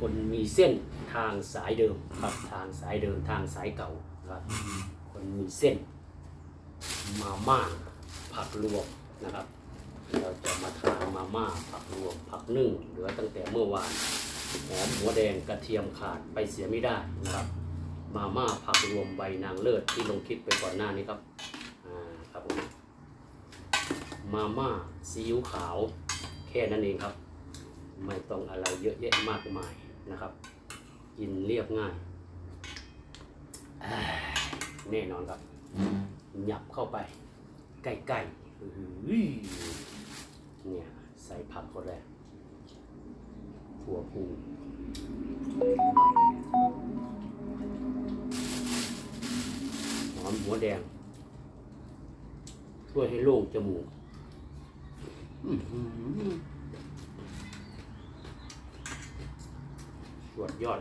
คนมีเส้นทางสายเดิมครับทางสายเดิมทางสายเก่าครับคนมีเส้นมาม่าผักรวมนะครับ เราจะมาทานมาม่าผักรวมผักนึ่งเหลือตั้งแต่เมื่อวานหอมหัวแดงกระเทียมขาดไปเสียไม่ได้นะครับ มาม่าผักรวมใบนางเลิศที่ลงคลิปไปก่อนหน้านี้ครับอ่าครับผมมาม่าซีอิ๊วขาวแค่นั้นเองครับ ไม่ต้องอะไรเยอะแยะมากมาย นะครับ กินเรียบง่ายแน่นอนครับหยับเข้าไปใกล้ๆเนี่ยใส่ผักคนแรกถั่วพูหอมหัวแดง ช่วยให้โล่งจมูก อื้อหือสวดยอด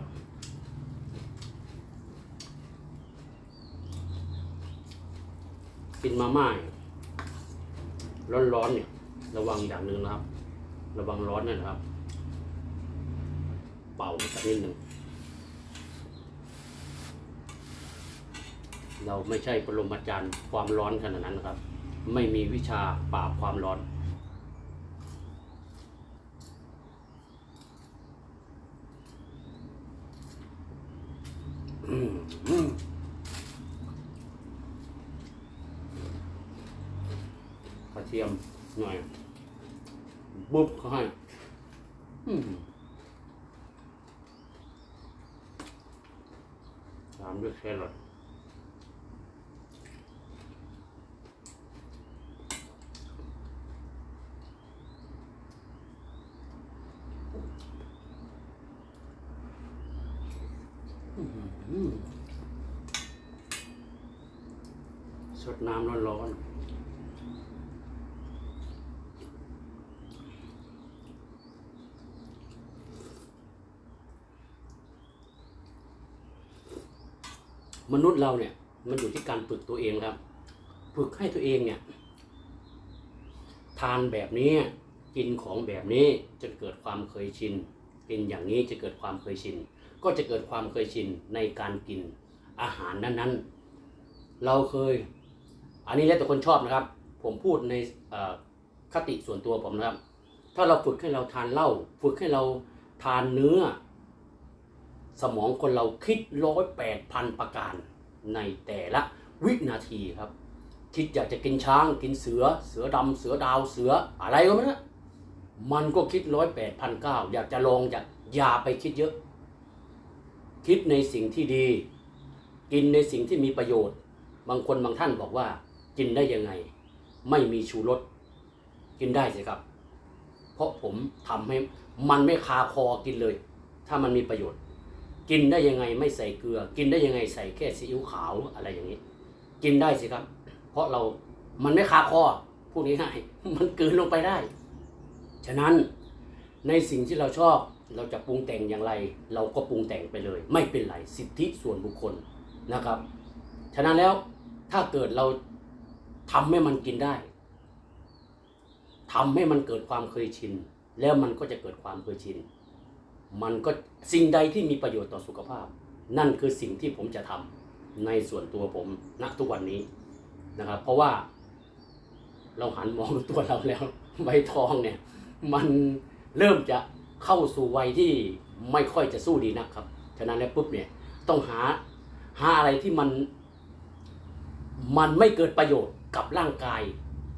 กินมาม่าร้อนๆเนี่ย ระวังอย่างหนึ่งนะครับ ระวังร้อนนั่นนะครับ เป่าสักนิดหนึ่งเราไม่ใช่ปรมาจารย์ความร้อนขนาดนั้นนะครับ ไม่มีวิชาปราบความร้อน อืมอืม กระ เทียมหน่อย บุ๊บเขาให้อืมตามด้วยแครอทสดน้ำร้อนๆ มนุษย์เราเนี่ย มันอยู่ที่การฝึกตัวเองครับ ฝึกให้ตัวเองเนี่ย ทานแบบนี้กินของแบบนี้จะเกิดความเคยชินกินอย่างนี้จะเกิดความเคยชิน ก็จะเกิดความเคยชินในการกินอาหารนั้นๆ เราเคย อันนี้แล้วแต่คนชอบนะครับ ผมพูดในคติส่วนตัวผมนะครับ ถ้าเราฝึกให้เราทานเหล้าฝึกให้เราทานเนื้อ สมองคนเราคิดร้อยแปดพันประการในแต่ละวินาทีครับ คิดอยากจะกินช้างกินเสือ เสือดำเสือดาวเสืออะไรก็ไม่รู้มันก็คิดร้อยแปดพันเก้าอยากจะลองอยากอย่าไปคิดเยอะ คิดในสิ่งที่ดี กินในสิ่งที่มีประโยชน์ บางคนบางท่านบอกว่า กินได้ยังไง ไม่มีชูรสกินได้สิครับ เพราะผมทำให้มันไม่คาคอกินเลย ถ้ามันมีประโยชน์ กินได้ยังไงไม่ใส่เกลือ กินได้ยังไงใส่แค่ซีอิ๊วขาวอะไรอย่างนี้ กินได้สิครับ เพราะเรามันไม่คาคอพูดง่ายๆมันกลืนลงไปได้ ฉะนั้นในสิ่งที่เราชอบเราจะปรุงแต่งอย่างไร เราก็ปรุงแต่งไปเลย ไม่เป็นไรสิทธิส่วนบุคคลนะครับ ฉะนั้นแล้วถ้าเกิดเราทำให้มันกินได้ทำให้มันเกิดความเคยชิน แล้วมันก็จะเกิดความเคยชิน มันก็สิ่งใดที่มีประโยชน์ต่อสุขภาพ นั่นคือสิ่งที่ผมจะทำในส่วนตัวผมณทุกวันนี้นะครับ เพราะว่าเราหันมองตัวเราแล้วใบทองเนี่ย มันเริ่มจะเข้าสู่วัยที่ไม่ค่อยจะสู้ดีนักครับ ฉะนั้นแล้วปุ๊บเนี่ยต้องหาหาอะไรที่มัน มันไม่เกิดประโยชน์กับร่างกาย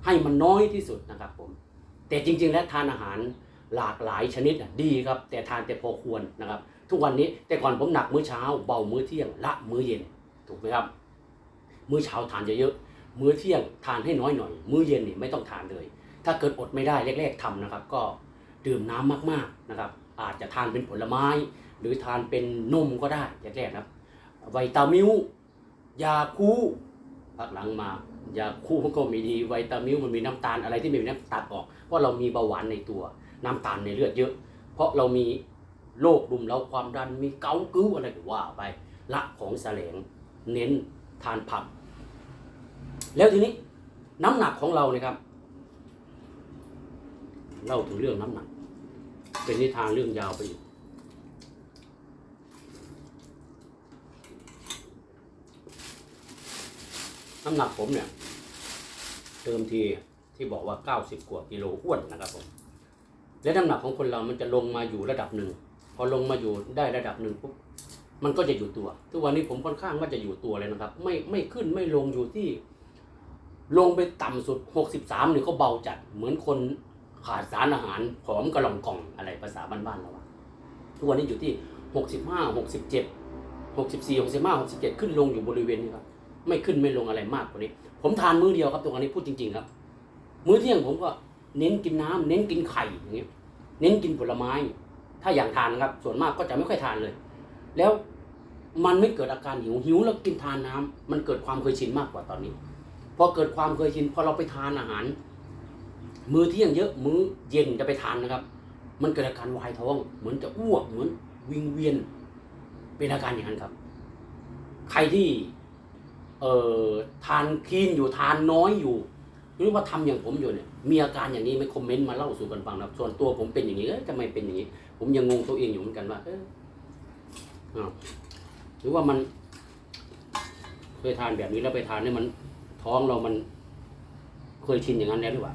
ให้มันน้อยที่สุดนะครับผม แต่จริง ๆ แล้วทานอาหาร หลากหลายชนิดน่ะดีครับ แต่ทานแต่พอควรนะครับ ทุกวันนี้แต่ก่อนผมหนักมื้อเช้า เบามื้อเที่ยงละมื้อเย็นถูกไหมครับ มื้อเช้าทานเยอะๆมื้อเที่ยงทานให้น้อยหน่อย มื้อเย็นนี่ไม่ต้องทานเลย ถ้าเกิดอดไม่ได้แรก ๆทำนะครับ ก็ดื่มน้ำมากๆนะครับ อาจจะทานเป็นผลไม้ หรือทานเป็นนมก็ได้แรกๆนะครับไวตามิลยาคูพักหลังมายาคูมันก็มีดีไวตามิลมันมีน้ำตาลอะไรที่ไม่มีน้ำตาลออกเพราะเรามีเบาหวานในตัว น้ำตาลในเลือดเยอะ เพราะเรามีโรคดุมเราความดันมีเกากิ้อะไรก็ว่าไปละของแสลงเน้นทานผัก แล้วทีนี้น้ำหนักของเรานะครับเล่าถึงเรื่องน้ำหนัก เป็นนิทานเรื่องยาวไปอีกน้ำหนักผมเนี่ย เติมทีที่บอกว่า 90 กว่ากิโลอ้วนนะครับผม และน้ำหนักของคนเรามันจะลงมาอยู่ระดับหนึ่ง พอลงมาอยู่ได้ระดับหนึ่งปุ๊บมันก็จะอยู่ตัว ทุกวันนี้ผมค่อนข้างว่าจะอยู่ตัวเลยนะครับ ไม่ไม่ขึ้นไม่ลงอยู่ที่ ลงไปต่ำสุด 63เนี่ยเขาเบาจัด เหมือนคนขาดสารอาหารผอมกระหล่องกล่องอะไรภาษาบ้านๆเราอะทุกวันนี้อยู่ที่ 65 67 64 65 67 ขึ้นลงอยู่บริเวณนี้ครับ ไม่ขึ้นไม่ลงอะไรมากกว่านี้ ผมทานมื้อเดียวครับตรงนี้พูดจริง ๆ ครับ มื้อเที่ยงผมก็ เน้นกินน้ำเน้นกินไข่อย่างเงี้ยเน้นกินผลไม้ ถ้าอย่างทานนะครับ ส่วนมากก็จะไม่ค่อยทานเลย แล้วมันไม่เกิดอาการหิวหิวแล้วกินทานน้ำมันเกิดความเคยชินมากกว่าตอนนี้พอเกิดความเคยชินพอเราไปทานอาหาร มื้อเที่ยงเยอะมื้อเย็นจะไปทานนะครับ มันเกิดอาการวายท้องเหมือนจะอ้วกเหมือนวิงเวียนเป็นอาการอย่างนั้นครับ ใครที่เอ่อทานคลีนอยู่ทานน้อยอยู่ หรือว่าทำอย่างผมอยู่เนี่ยมีอาการอย่างนี้ไม่คอมเมนต์มาเล่าสู่กันฟังนะส่วนตัวผมเป็นอย่างนี้เอ๊ะทำไมเป็นอย่างนี้ ผมยังงงตัวเองอยู่เหมือนกันว่าเออหรือว่ามันเคยทานแบบนี้แล้วไปทานเนี่ยมันท้องเรามัน เคยชินอย่างนั้นแล้วหรือเปล่า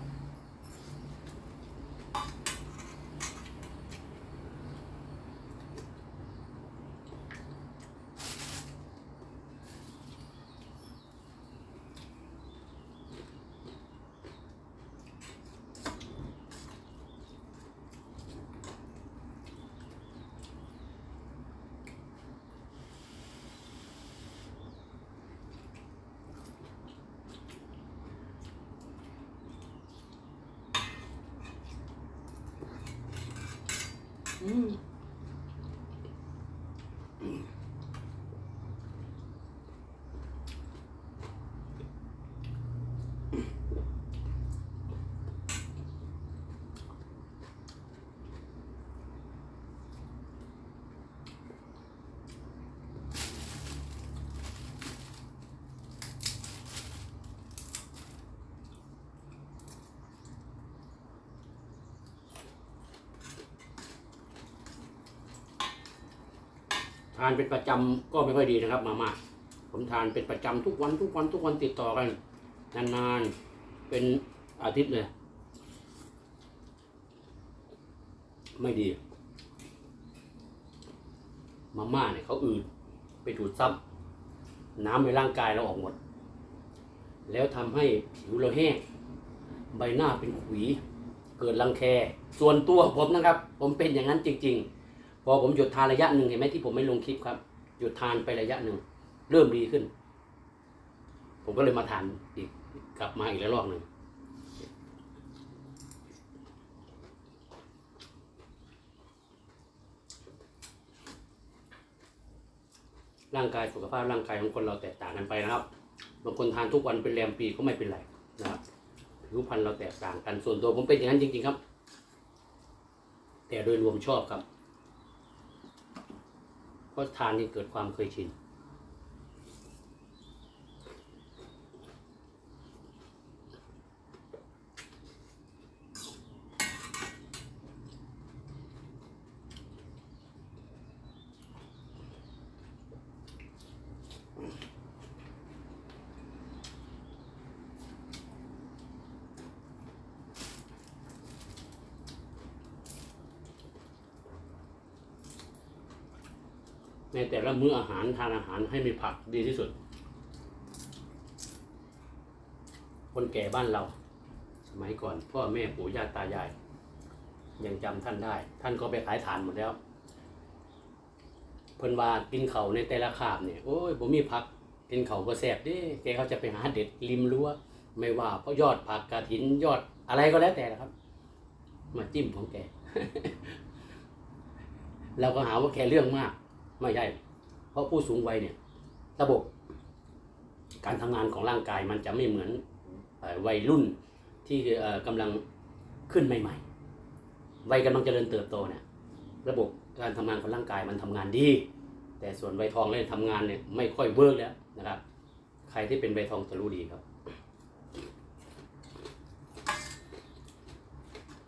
อื ทานเป็นประจำก็ไม่ค่อยดีนะครับ มาม่าผมทานเป็นประจำทุกวันทุกวันทุกวันติดต่อกันนานๆเป็นอาทิตย์เลยไม่ดี มาม่าเนี่ยเขาอืดไปดูดซับน้ำในร่างกายเราออกหมด แล้วทำให้ผิวเราแห้ง ใบหน้าเป็นขุย เกิดรังแค ส่วนตัวผมนะครับ ผมเป็นอย่างนั้นจริง ๆ พอผมหยุดทานระยะหนึ่งเห็นไหมที่ผมไม่ลงคลิปครับ หยุดทานไประยะหนึ่ง เริ่มดีขึ้น ผมก็เลยมาทานอีกกลับมาอีกแล้วรอบหนึ่งร่างกายสุขภาพร่างกายของคนเราแตกต่างกันไปนะครับบางคนทานทุกวันเป็นแรมปีก็ไม่เป็นไรนะครับผิวพรรณเราแตกต่างกันส่วนตัวผมเป็นอย่างนั้นจริง ๆครับ แต่โดยรวมชอบครับ เพราะทานนี่เกิดความเคยชิน ในแต่ละมื้ออาหารทานอาหารให้มีผักดีที่สุด คนแก่บ้านเรา สมัยก่อน พ่อแม่ปู่ย่าตายาย ยังจำท่านได้ ท่านก็ไปขายฐานหมดแล้ว เพิ่นว่ากินเขาในแต่ละคาบเนี่ยโอ้ยผมมีผักกินเขาก็แสบด้แกเขาจะไปหาเด็ดริมรั้วไม่ว่าเพราะยอดผักกระถินยอดอะไรก็แล้วแต่นะครับ มาจิ้มของแกเราก็หาว่าแกเรื่องมาก ไม่ใช่เพราะผู้สูงวัยเนี่ย ระบบ การทำงานของร่างกายมันจะไม่เหมือนอวัยรุ่นที่เอ่อกำลังขึ้นใหม่ ๆ วัยกำลังเจริญเติบโตเนี่ย ระบบการทำงานของร่างกายมันทำงานดี แต่ส่วนวัยทองเล่นทำงานเนี่ยไม่ค่อยเวิร์กแล้วนะครับ ใครที่เป็นวัยทองจะรู้ดีครับ